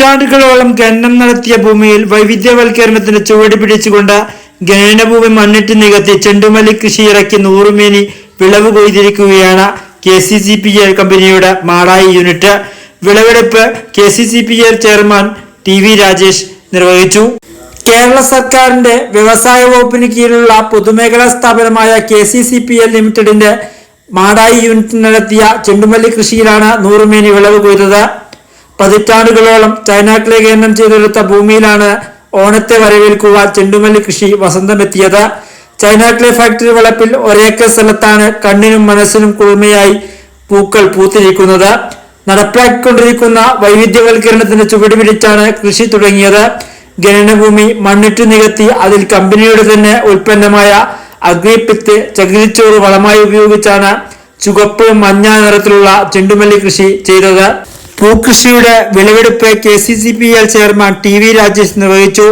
പതിറ്റാണ്ടുകളോളം ഖനനം നടത്തിയ ഭൂമിയിൽ വൈവിധ്യവൽക്കരണത്തിന് ചുവട് പിടിച്ചുകൊണ്ട് ഖനനഭൂമി മണ്ണിട്ട് നികത്തി ചെണ്ടുമല്ലി കൃഷി ഇറക്കി നൂറുമേനി വിളവ് കൊയ്തിരിക്കുകയാണ് K C C P L കമ്പനിയുടെ മാടായി യൂണിറ്റ്. വിളവെടുപ്പ് K C C P L chairman T V Rajesh നിർവഹിച്ചു. കേരള സർക്കാരിന്റെ വ്യവസായ വകുപ്പിന് കീഴിലുള്ള പൊതുമേഖലാ സ്ഥാപനമായ K C C P L ലിമിറ്റഡിന്റെ മാടായി യൂണിറ്റ് നടത്തിയ ചെണ്ടുമല്ലി കൃഷിയിലാണ് നൂറുമേനി വിളവ് കൊയ്തത്. പതിറ്റാണ്ടുകളോളം ചൈനാട്ടിലെ കേന്ദ്രം ചെയ്തെടുത്ത ഭൂമിയിലാണ് ഓണത്തെ വരവേൽക്കുക ചെണ്ടുമല്ലി കൃഷി വസന്തമെത്തിയത്. ചൈനാട്ടിലെ ഫാക്ടറി വളപ്പിൽ ഒരേക്കർ സ്ഥലത്താണ് കണ്ണിനും മനസ്സിനും കുളിമയായി പൂക്കൾ പൂത്തിരിക്കുന്നത്. നടപ്പിലാക്കിക്കൊണ്ടിരിക്കുന്ന വൈവിധ്യവൽക്കരണത്തിന്റെ ചുവടുപിടിച്ചാണ് കൃഷി തുടങ്ങിയത്. ഖനനഭൂമി മണ്ണിട്ട് നികത്തി അതിൽ കമ്പനിയുടെ തന്നെ ഉൽപ്പന്നമായ അഗ്രിപ്പിത്ത് ചകിരിച്ചോറ് വളമായി ഉപയോഗിച്ചാണ് ചുവപ്പ് മഞ്ഞ നിറത്തിലുള്ള ചെണ്ടുമല്ലി കൃഷി ചെയ്തത്. പൂക്കൃഷിയുടെ വിളവെടുപ്പ് K C C P L chairman T V Rajesh നിർവഹിച്ചു.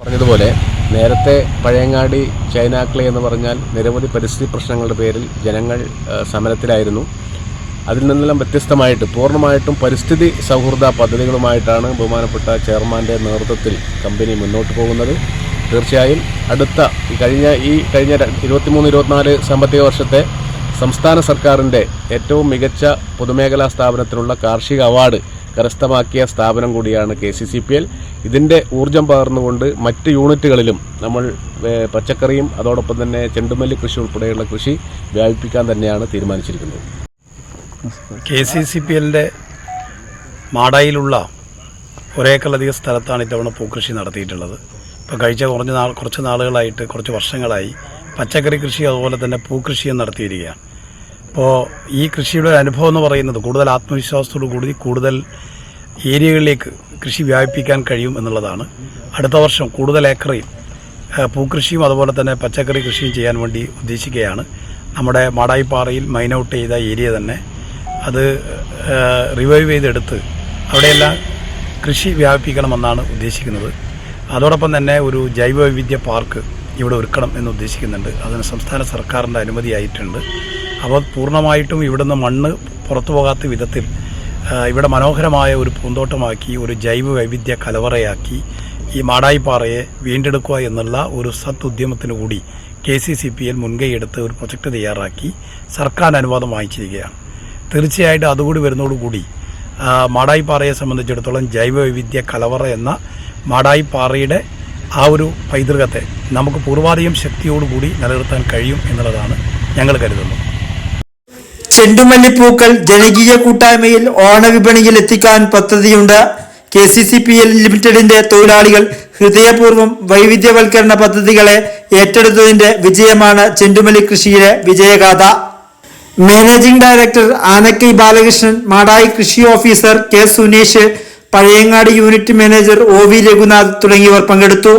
പറഞ്ഞതുപോലെ നേരത്തെ പഴയങ്ങാടി ചൈനാക്ലി എന്ന് പറഞ്ഞാൽ നിരവധി പരിസ്ഥിതി പ്രശ്നങ്ങളുടെ പേരിൽ ജനങ്ങൾ സമരത്തിലായിരുന്നു. അതിൽ നിന്നെല്ലാം വ്യത്യസ്തമായിട്ട് പൂർണമായിട്ടും പരിസ്ഥിതി സൗഹൃദ പദ്ധതികളുമായിട്ടാണ് ബഹുമാനപ്പെട്ട ചെയർമാന്റെ നേതൃത്വത്തിൽ കമ്പനി മുന്നോട്ട് പോകുന്നത്. തീർച്ചയായും അടുത്ത കഴിഞ്ഞ ഈ കഴിഞ്ഞ ഇരുപത്തിമൂന്ന് ഇരുപത്തിനാല് സാമ്പത്തിക വർഷത്തെ സംസ്ഥാന സർക്കാരിന്റെ ഏറ്റവും മികച്ച പൊതുമേഖലാ സ്ഥാപനത്തിനുള്ള കാർഷിക അവാർഡ് കരസ്ഥമാക്കിയ സ്ഥാപനം കൂടിയാണ് K C C P L. ഇതിന്റെ ഊർജം പകർന്നുകൊണ്ട് മറ്റ് യൂണിറ്റുകളിലും നമ്മൾ പച്ചക്കറിയും അതോടൊപ്പം തന്നെ ചെണ്ടുമല്ലി കൃഷി ഉൾപ്പെടെയുള്ള കൃഷി വ്യാപിപ്പിക്കാൻ തന്നെയാണ് തീരുമാനിച്ചിരിക്കുന്നത്. കെ സി സി പി എല്ലിന്റെ മാടായിലുള്ള ഒരേക്കറിലധികം സ്ഥലത്താണ് ഇത്തവണ പൂക്കൃഷി നടത്തിയിട്ടുള്ളത്. ഇപ്പോൾ കഴിച്ച കുറഞ്ഞ നാൾ കുറച്ച് നാളുകളായിട്ട് കുറച്ച് വർഷങ്ങളായി പച്ചക്കറി കൃഷി അതുപോലെ തന്നെ പൂക്കൃഷിയും നടത്തിയിരിക്കുകയാണ്. അപ്പോൾ ഈ കൃഷിയുടെ ഒരു അനുഭവം എന്ന് പറയുന്നത് കൂടുതൽ ആത്മവിശ്വാസത്തോടു കൂടി കൂടുതൽ ഏരിയകളിലേക്ക് കൃഷി വ്യാപിപ്പിക്കാൻ കഴിയും എന്നുള്ളതാണ്. അടുത്ത വർഷം കൂടുതൽ ഏക്കറിൽ പൂക്കൃഷിയും അതുപോലെ തന്നെ പച്ചക്കറി കൃഷിയും ചെയ്യാൻ വേണ്ടി ഉദ്ദേശിക്കുകയാണ്. നമ്മുടെ മാടായിപ്പാറയിൽ മൈനൗട്ട് ചെയ്ത ഏരിയ തന്നെ അത് റിവൈവ് ചെയ്തെടുത്ത് അവിടെയെല്ലാം കൃഷി വ്യാപിപ്പിക്കണമെന്നാണ് ഉദ്ദേശിക്കുന്നത്. അതോടൊപ്പം തന്നെ ഒരു ജൈവ വൈവിധ്യ പാർക്ക് ഇവിടെ ഒരുക്കണം എന്ന് ഉദ്ദേശിക്കുന്നുണ്ട്. അതിന് സംസ്ഥാന സർക്കാരിന്റെ അനുമതിയായിട്ടുണ്ട്. അപ്പോൾ പൂർണമായിട്ടും ഇവിടുന്ന് മണ്ണ് പുറത്തു പോകാത്ത വിധത്തിൽ ഇവിടെ മനോഹരമായ ഒരു പൂന്തോട്ടമാക്കി ഒരു ജൈവ വൈവിധ്യ കലവറയാക്കി ഈ മാടായിപ്പാറയെ വീണ്ടെടുക്കുക എന്നുള്ള ഒരു സത് ഉദ്യമത്തിന് കൂടി K C C P L മുൻകൈയെടുത്ത് ഒരു പ്രൊജക്ട് തയ്യാറാക്കി സർക്കാർ അനുവാദം വാങ്ങിച്ചിരിക്കുകയാണ്. തീർച്ചയായിട്ടും അതുകൂടി വരുന്നതോടുകൂടി മാടായിപ്പാറയെ സംബന്ധിച്ചിടത്തോളം ജൈവ വൈവിധ്യ കലവറ എന്ന മാടായിപ്പാറയുടെ ആ ഒരു പൈതൃകത്തെ നമുക്ക് പൂർവാധികം ശക്തിയോടുകൂടി നിലനിർത്താൻ കഴിയും എന്നുള്ളതാണ് ഞങ്ങൾ കരുതുന്നത്. ചെണ്ടുമല്ലിപ്പൂക്കൾ ജനകീയ കൂട്ടായ്മയിൽ ഓണവിപണിയിൽ എത്തിക്കാൻ പദ്ധതിയുണ്ട്. K C C P L ലിമിറ്റഡിന്റെ തൊഴിലാളികൾ ഹൃദയപൂർവം വൈവിധ്യവൽക്കരണ പദ്ധതികളെ ഏറ്റെടുത്തതിന്റെ വിജയമാണ് ചെണ്ടുമല്ലി കൃഷിയിലെ വിജയഗാഥ. മാനേജിംഗ് ഡയറക്ടർ ആനക്കൈ ബാലകൃഷ്ണൻ മാടായി കൃഷി officer K Sunesh Pazhayangadi unit manager O V Raghunath തുടങ്ങിയവർ പങ്കെടുത്തു.